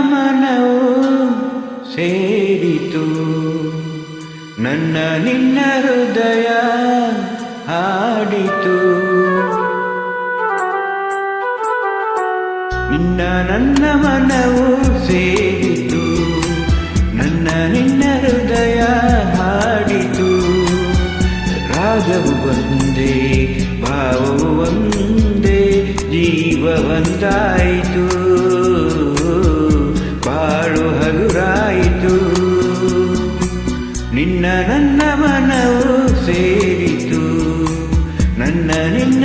ಮನವು ಸೇರಿತು. ನನ್ನ ನಿನ್ನ ಹೃದಯ ಹಾಡಿತು. ನಿನ್ನ ನನ್ನ ಮನವು ಸೇರಿತು. ನನ್ನ ನಿನ್ನ ಹೃದಯ ಹಾಡಿತು. ರಾಗವು ಒಂದೇ, ಭಾವವು ಒಂದೇ, ಜೀವ ನನ್ನ ನಿನ್ನ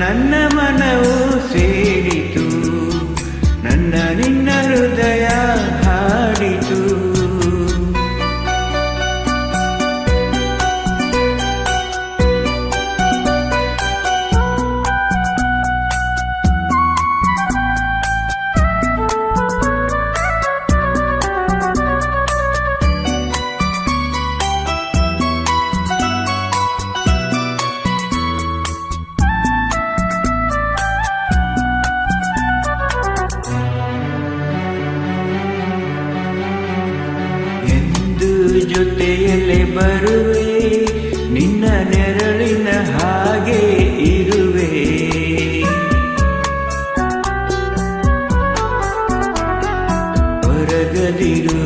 ನಿನ್ನ ಮನವು ಸೇರಿತು. ನನ್ನ ನಿನ್ನ ಹೃದಯ ಜೊತೆಯಲ್ಲೇ ಬರುವೆ, ನಿನ್ನ ನೆರಳಿನ ಹಾಗೆ ಇರುವೆ. ಹೊರಗದಿರು,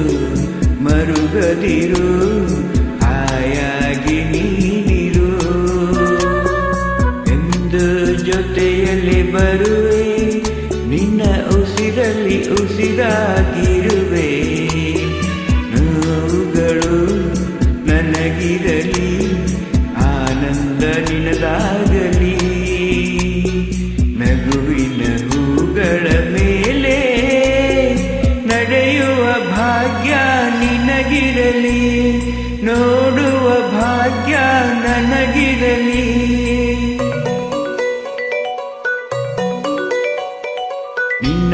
ಮರುಗದಿರು ಆಯಾಗಿ ನೀನಿರು. ಎಂದು ಜೊತೆಯಲ್ಲಿ ಬರುವೆ, ನಿನ್ನ ಉಸಿರಲ್ಲಿ ಉಸಿರಾಗಿರುವೆ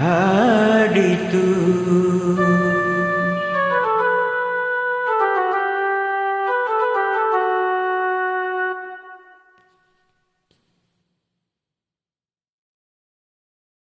Ah.